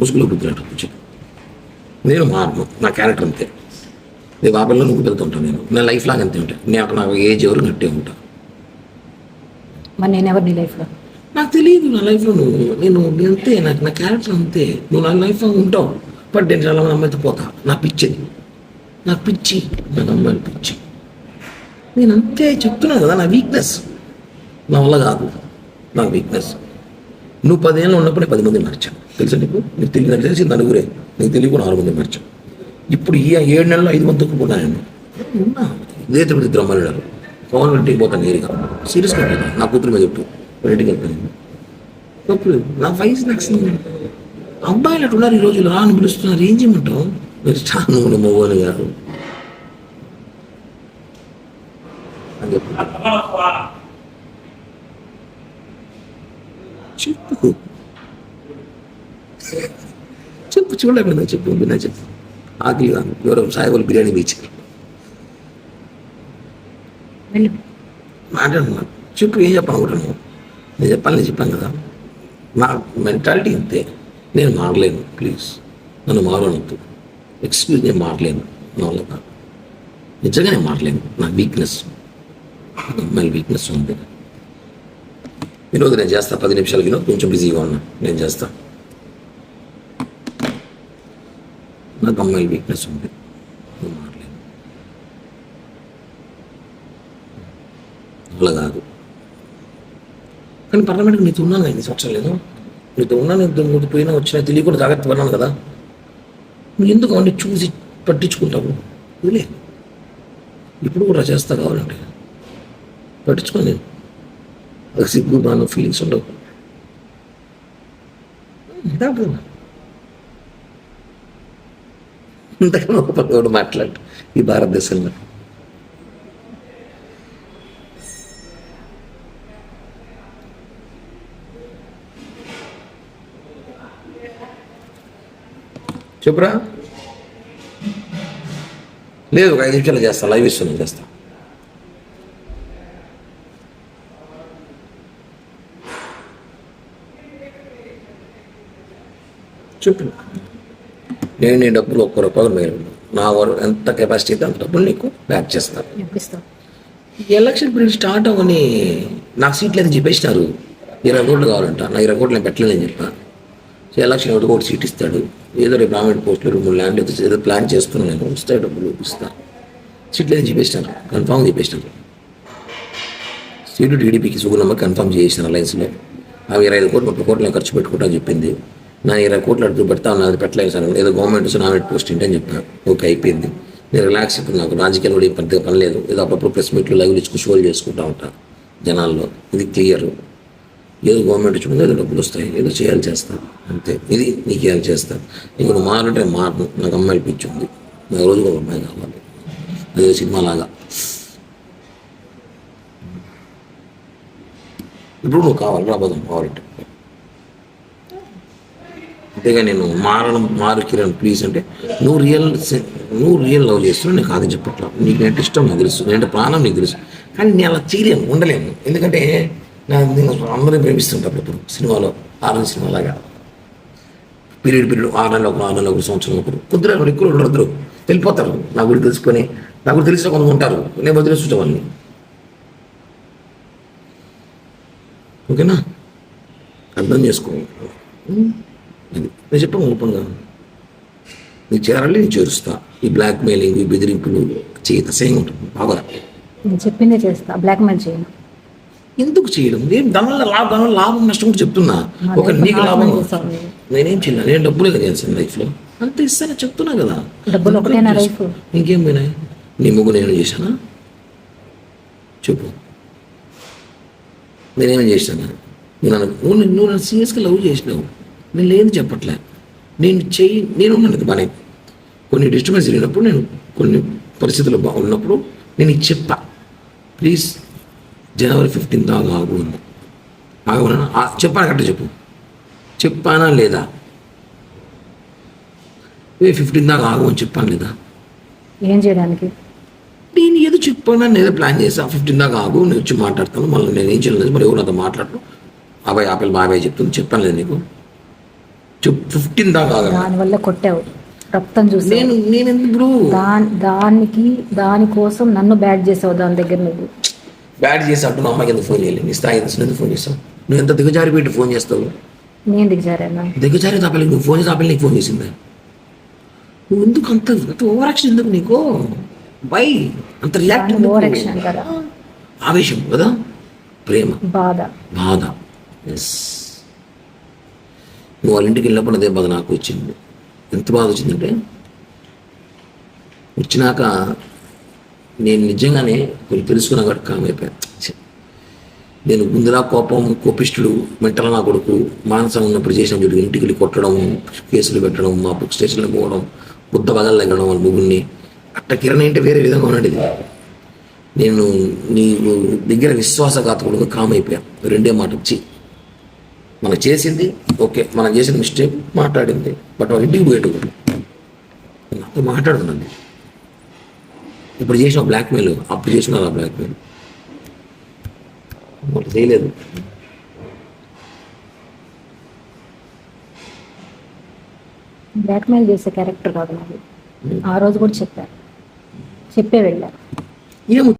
ముసుగులో గుర్తున్నట్టు చెప్పు. నేను మారను. నా క్యారెక్టర్ అంతే. ఆ పిల్లలు నువ్వు వెళ్తుంటాను నేను. నా లైఫ్ లాగా అంతే ఉంటాను నేను నాకు ఏజ్ ఎవరు నట్టే ఉంటా. మరి నేను ఎవరు నీ లైఫ్లో నాకు తెలియదు నా లైఫ్లో నువ్వు. నేను అంతే. నాకు నా క్యారెక్టర్ అంతే. నువ్వు నా లైఫ్లో ఉంటావు. బట్ నేను చాలా మంది అమ్మాయితో పోతా. నా పిచ్చిది. నాకు పిచ్చి. నాకు అమ్మాయిలు పిచ్చి. నేను అంతే చెప్తున్నాను కదా నా వీక్నెస్ నా వల్ల కాదు. నా వీక్నెస్ నువ్వు పదేళ్ళు ఉన్నప్పుడే పది మంది మార్చాను తెలుసా నీకు? నీకు తెలియదు నాకు తెలిసి నలుగురే. నీకు తెలియకుండా ఆరు మంది మార్చాను ఇప్పుడు ఈ ఏడు నెలలు ఐదు మంది తక్కువ నేను ఉన్నా. ఇదే తిరుపతి ఇద్దరు పవన్ ఇంటికి పోతాను నేరుగా. సీరియస్గా పోతాను నా కూతురు మీద చెప్పు వాళ్ళ ఇంటికి వెళ్తాను తప్పులేదు నా వయసు నాకు అబ్బాయిలు అటు ఉన్నారు ఈ రోజులు రా పిలుస్తున్నారు. ఏం చేయమంటావు? మీరు చాలా నువ్వు మొగోలు గారు. అని చెప్పి. చెప్పు. చెప్పు చూడలేకపోయినా చెప్పు విన్నా చెప్పు. ఆకలి కాదు ఎవరో సాయి వాళ్ళు. బిర్యానీ ఇచ్చారు మాట్లాడుతున్నా చెప్పు ఏం చెప్పాలనుకుంటున్నాను నేను చెప్పాలి నేను చెప్పాను కదా. నా మెంటాలిటీ అంతే. నేను మారలేను ప్లీజ్. నన్ను మారనొద్దు ఎక్స్క్యూజ్ నేను మారలేను. నా వల్ల కాదు. నిజంగా నేను మారలేను. నా వీక్నెస్ అమ్మాయిల వీక్నెస్ ఉంది. వినోద్ నేను చేస్తా. పది నిమిషాలు వినోద్ కొంచెం బిజీగా ఉన్నా. నేను చేస్తా. నాకు అమ్మాయిల వీక్నెస్ ఉంది. అలా కాదు. కానీ పర్లమెంట్కి నీతో ఉన్నాను కదా ఇన్ని సంవత్సరాలు లేదు నీతో ఉన్నాను ఇద్దరు మూడు పోయినా వచ్చినా తెలియకుండా జాగ్రత్త పడినాను కదా. నువ్వు ఎందుకు అవన్నీ చూసి పట్టించుకుంటావు? వదిలే. ఇప్పుడు కూడా చేస్తా కావాలంటే. పట్టించుకో నేను. అది సిగ్గు బాను ఫీలింగ్స్ ఉండవు ఇంతకన్నా ఒక పని మాట్లాడు ఈ భారతదేశంలో చెప్పురా లేదు ఒక ఐదు నిమిషాలు చేస్తా లైవ్ ఇస్తున్నాను చేస్తా చెప్పు నేను నీ డబ్బులు ఒక్క రూపాయలు మిగిలి నా వరకు ఎంత కెపాసిటీ అయితే అంత డబ్బులు నీకు బ్యాక్ చేస్తాను ఎలక్షన్ పీరియడ్ స్టార్ట్ అవ్వని నాకు సీట్లు అయితే చెప్పేసినారు. ఇరవై కోట్లు కావాలంట. నా ఇరవై కోట్లు నేను పెట్టలేదని చెప్పా. సో ఎలక్షన్ ఒకటి ఒకటి సీట్ ఇస్తాడు. ఏదో రేపు గవర్నమెంట్ పోస్టులు రెండు మూడు ల్యాండ్ ఏదో ఏదో ప్లాన్ చేసుకున్నాను నేను. వస్తాయి డబ్బులు ఇస్తా. సీట్లు అయితే చెప్పేసినారు. కన్ఫామ్ చెప్పేసినారు. సీటు టీడీపీకి సుగుణమ్మ కన్ఫామ్ చేసిన అలయన్స్లో ఆమె ఇరవై ఐదు కోట్లు ముప్పై కోట్లు ఖర్చు పెట్టుకుంటా చెప్పింది. నా ఇరవై కోట్లు అడుగు పెడతా అది పెట్టలేదు సార్. ఏదో గవర్నమెంట్ నామినేట్ పోస్ట్ ఏంటని అని చెప్పాను ఓకే అయిపోయింది. నేను రిలాక్స్ ఇప్పుడు నాకు రాజకీయాలు కూడా పెద్దగా పని లేదు. ఏదో అప్పుడప్పుడు ప్రెస్ మీట్లు లైవ్ ఇచ్చుకు షోలు చేసుకుంటా ఉంటా జనాల్లో. ఇది క్లియర్ ఏదో గవర్నమెంట్ ఇచ్చుకుంటే ఏదో డబ్బులు వస్తాయి ఏదో చేయాలి చేస్తాను అంతే. ఇది నీకు ఏం చేస్తాను ఇంక మారంటే మారను. నాకు అమ్మాయిలు పిచ్చి ఉంది. నాకు రోజుకు ఒక అమ్మాయి కావాలి. అదే సినిమా లాగా. ఇప్పుడు నువ్వు కావాలి రాబోదాం కావాలంటే. అంతేగా నేను మారడం మారు కిరణ్ ప్లీజ్ అంటే నువ్వు రియల్ సె- నువ్వు రియల్ లవ్ చేస్తున్నావు నీకు అది చెప్పట్లా. నీకు నేను ఇష్టం నాకు తెలుసు. నేను ప్రాణం నీకు తెలుసు. కానీ నేను అలా చేయలేను ఉండలేను. ఎందుకంటే నా నేను అందరినీ ప్రేమిస్తుంటా ఇప్పుడు సినిమాలో ఆరు సినిమాలాగా. పీరియడ్ పీరియడ్ ఆరు నెలలు ఒకరు ఆరు నెలలు ఒకరు సంవత్సరం ఒకరు. కుదిరే వాళ్ళు ఎక్కువ ఉండరు. వెళ్ళిపోతారు. నా గురించి తెలుసుకొని నా గురించి తెలిసిన కొంతమంది ఉంటారు. నేను వదిలేస్తుంటా వాళ్ళని. ఓకేనా? అర్థం చేసుకో. నేను చెప్పాను ఓపెన్గా నీకు చేరాలి నేను చేరుస్తా. ఈ బ్లాక్ మెయిలింగ్ ఈ బెదిరింపులు చేత సేమ్ ఉంటుంది బాగా. నేను చెప్పిందే చేస్తా బ్లాక్మెయిల్ చేయను. ఎందుకు చేయడం? ఏం దానివల్ల లాభం దానివల్ల లాభం నష్టం కూడా చెప్తున్నా. ఒక నీకు లాభం. నేనేం చేయలే నేను డబ్బులే కదా చేస్తాను లైఫ్లో? అంత ఇస్తాను చెప్తున్నా కదా. డబ్బులు ఒకటేనా లైఫ్. ఇంకేం పోయినాయి? నీ ముగ్గు నేను చేశానా? చెప్పు. నేనేం చేశాను? నేను నువ్వు నన్ను సీరియస్గా లవ్ చేసినావు. నేను లేదు చెప్పట్లే. నేను చెయ్యి నేను ఉన్నాను కదా బాగానే కొన్ని డిస్టర్బెన్స్ జరిగినప్పుడు నేను కొన్ని పరిస్థితులు బాగున్నప్పుడు నేను ఇది చెప్పా. ప్లీజ్ జనవరి ఫిఫ్టీన్త్ దాకా ఆగు అని ఆగమన్నా ఆ, చెప్పాను కరెక్ట్ చెప్పు. చెప్పానా లేదా? ఏ ఫిఫ్టీన్ దాకా ఆగు అని చెప్పాను లేదా? ఏం చేయడానికి? నేను ఏదో చెప్పాను నేను ఏదో ప్లాన్ చేసా. ఫిఫ్టీన్ దాకా ఆగు నేను వచ్చి మాట్లాడతాను. మళ్ళీ నేను ఏం చేయలేదు మరి ఎవరు నాతో మాట్లాడను అబ్బాయి ఆపిల్ బాబాయ్ చెప్తుంది. చెప్పాను లేదు నీకు? చెప్పు ఫిఫ్టీన్ దాకా. దానివల్ల కొట్టావు. రక్తం చూసి నేను నేను ఎందుకు ఇప్పుడు? దాని దానికి దానికోసం నన్ను బ్యాడ్ చేసావు దాని దగ్గర నువ్వు. బ్యాడ్ చేసి అప్పుడు మా అమ్మాయికి ఎందుకు ఫోన్ చేయాలి నీ స్థాయి ఎందుకు? ఫోన్ చేస్తావు? నువ్వు ఎంత దిగజారి పెట్టి ఫోన్ చేస్తావు? నేను దిగజారానా దిగజారి తాపలి నువ్వు ఫోన్ చేసి నీకు ఫోన్ చేసిందా? నువ్వు ఎందుకు అంత అంత ఓవరాక్షన్ ఎందుకు నీకు? బై అంత రియాక్ట్ ఓవర్ యాక్షన్ అంటారా? ఆవేశం కదా? ప్రేమ. బాధ. బాధ. ఎస్ వాళ్ళ ఇంటికి వెళ్ళినప్పుడు అదే బాధ నాకు వచ్చింది. ఎంత బాధ వచ్చిందంటే వచ్చినాక నేను నిజంగానే కొన్ని తెలుసుకున్నా కాబట్టి కామ్ అయిపోయాను. నేను ముందులా కోపం కోపిష్ఠుడు మెంటల్ నా కొడుకు మానసం ఉన్నప్పుడు చేసిన చూడు ఇంటికి వెళ్ళి కొట్టడం కేసులు పెట్టడం మా బుక్ స్టేషన్లో పోవడం బుద్ధ బగలు తగ్గడం వాళ్ళ ముగ్గురిని. అట్ట కిరణ్ అంటే వేరే విధంగా ఉన్నది నేను నీ దగ్గర విశ్వాసఘాతకుడుగా కామ్ అయిపోయాను. రెండే మాట వచ్చి మనం చేసింది ఓకే మనం చేసిన మిస్టేక్ మాట్లాడింది బట్ వాళ్ళ ఇంటికి పోయేటప్పుడు నాతో మాట్లాడుతున్నది ఇప్పుడు చేసిన బ్లాక్మెయిల్ అప్పుడు చేసిన ఆ బ్లాక్మెయిల్ వాళ్ళు చేయలేదు. బ్లాక్మెయిల్ చేసే క్యారెక్టర్ కాదు నాది. ఆ రోజు కూడా చెప్పా చెప్పే వెళ్ళా ఏమో